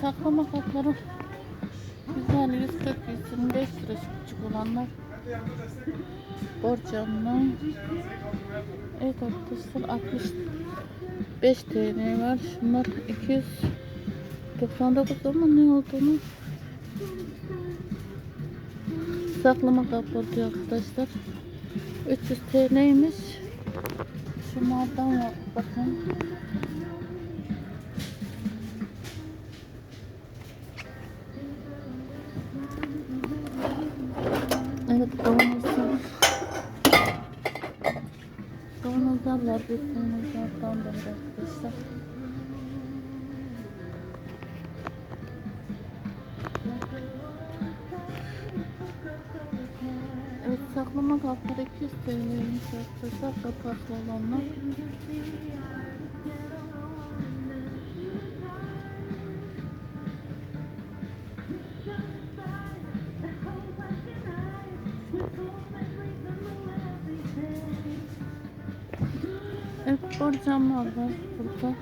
saklama kapları güzel 140 125 lira küçük olanlar. Borcamla. Evet arkadaşlar 65 TL var. Şunlar 299 ama ne olduğunu saklama kapları arkadaşlar. 300 TL'ymiş. Şunlardan bakın. Evet kavanozlar. Kavanozlar var. Bir kavanozlardan da arkadaşlar. Evet saklama kapları 200 TL'ymiş arkadaşlar. Kapaklı olanlar. Evet borcamlar var burada.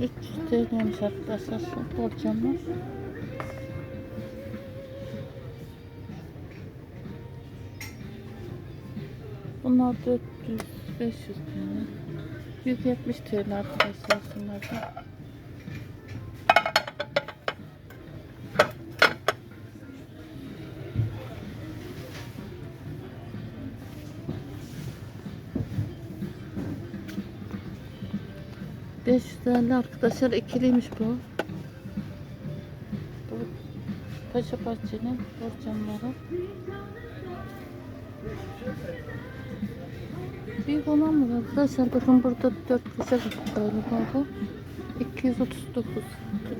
Yüz TL'ymiş arkadaşlar borcamlar. Bunlar 400 500 TL. 170 TL arkadaşlar şunlar da. Beş yüz elli arkadaşlar ikiliymiş bu. Bu Paşa Bahçe'nin borcamları. Büyük olan mı arkadaşlar? Bakın burada 4 kişi galiba bu. 239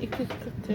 240 TL.